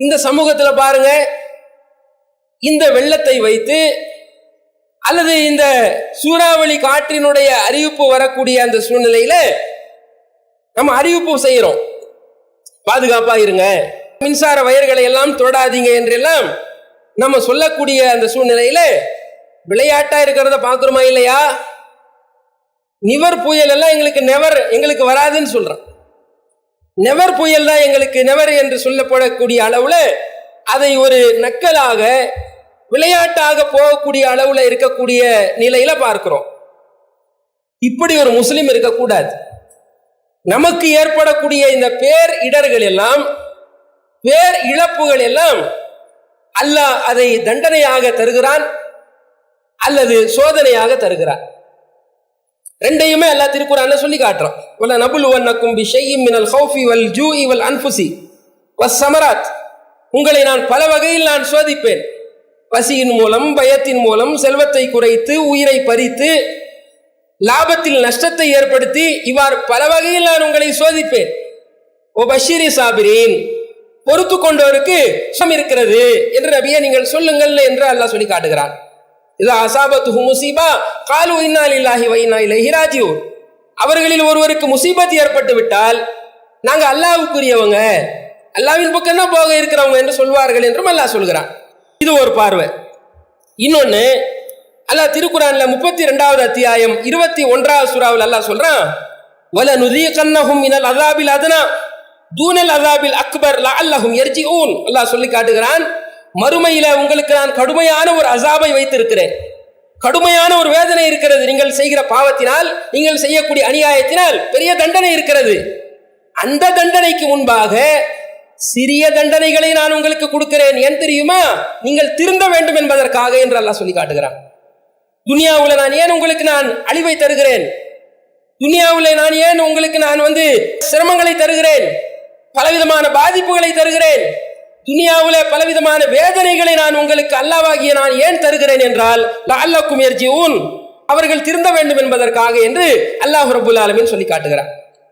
இந்த சமூகத்துல பாருங்க. இந்த வெள்ளத்தை வைத்து அல்லது இந்த சூறாவளி காற்றினுடைய அறிவிப்பு வரக்கூடிய அந்த சூழ்நிலையில நம்ம அறிவிப்பு செய்யறோம். பாதுகாப்பா இருங்க. மின்சார வயர்களை எல்லாம் தொடாதீங்க என்றெல்லாம் நம்ம சொல்லக்கூடிய அந்த சூழ்நிலையில விளையாட்டா இருக்கிறத பாக்குறோமா இல்லையா? நிவர் புயல் எல்லாம் எங்களுக்கு நெவர் எங்களுக்கு வராதுன்னு சொல்றோம். நெவர் புயல் தான் எங்களுக்கு நெவர் என்று சொல்லப்படக்கூடிய அளவில் அதை ஒரு நக்கலாக விளையாட்டாக போகக்கூடிய அளவில் இருக்கக்கூடிய நிலையில பார்க்கிறோம். இப்படி ஒரு முஸ்லீம் இருக்கக்கூடாது. நமக்கு ஏற்படக்கூடிய இந்த பேர் இடர்கள் எல்லாம் பேர் இழப்புகள் எல்லாம் அல்லாஹ் அதை தண்டனையாக தருகிறான் அல்லது சோதனையாக தருகிறான். ரெண்டையுமே அல்லா திருக்குறான்ல சொல்லி காட்டுறான். வல நபுலுவன்னக்கும் பி ஷைஇம் மினல் ஹௌஃபி வல் ஜூ இவல் அன்புசி வஸ் சமராத். உங்களை நான் பல வகையில் நான் சோதிப்பேன். பசியின் மூலம் பயத்தின் மூலம் செல்வத்தை குறைத்து உயிரை பறித்து லாபத்தில் நஷ்டத்தை ஏற்படுத்தி இவ்வாறு பல வகையில் நான் உங்களை சோதிப்பேன். ஓ பஷீரி சாபிரின் பொறுத்து கொண்டவருக்கு சும் இருக்கிறது. என்று நபியை நீங்கள் சொல்லுங்கள் என்று அல்லாஹ் சொல்லி காட்டுகிறான். இது அசாபத்து முசீபா. காலு இன்னாலில்லாஹி வைனா இலைஹி ராஜியூன் அவர்களில் ஒருவருக்கு முசீபத் ஏற்பட்டு விட்டால் நாங்கள் அல்லாவுக்குரியவங்க. அல்லாவின் பக்கம் தான் போக இருக்கிறவங்க என்று சொல்வார்கள் என்றும் அல்லாஹ் சொல்கிறான். இது ஒரு பார்வை. இன்னொன்று அல்லாஹ் திருக்குறான்ல முப்பத்தி ரெண்டாவது அத்தியாயம் இருபத்தி ஒன்றாவது சுறாவில் அல்லாஹ் சொல்றான் வல நுதிய கண்ணகும் இனல் அதாபில் அதனா தூனல் அதாபில் அக்பர் லா அல்லஹும் எர்ஜி ஊன் அல்லாஹ் சொல்லி காட்டுகிறான் மறுமையில உங்களுக்கு நான் கடுமையான ஒரு அசாபை வைத்திருக்கிறேன். கடுமையான ஒரு வேதனை இருக்கிறது நீங்கள் செய்கிற பாவத்தினால் நீங்கள் செய்யக்கூடிய அநியாயத்தினால் பெரிய தண்டனை இருக்கிறது. அந்த தண்டனைக்கு முன்பாக சிறிய தண்டனைகளை நான் உங்களுக்கு கொடுக்கிறேன். ஏன் தெரியுமா? நீங்கள் திருந்த வேண்டும் என்பதற்காக என்று அல்லாஹ் சொல்லி காட்டுகிறான். துனியாவில் நான் ஏன் உங்களுக்கு நான் அழிவை தருகிறேன்? துனியாவில் நான் ஏன் உங்களுக்கு நான் வந்து சிரமங்களை தருகிறேன்? பலவிதமான பாதிப்புகளை தருகிறேன்? துனியாவுல பலவிதமான வேதனைகளை நான் உங்களுக்கு அல்லாவாகிய நான் ஏன் தருகிறேன் என்றால் அல்லக்கும் உன் அவர்கள் திருந்த வேண்டும் என்பதற்காக என்று அல்லாஹ் ரபுல் ஆலமின் சொல்லி காட்டுகிறார்.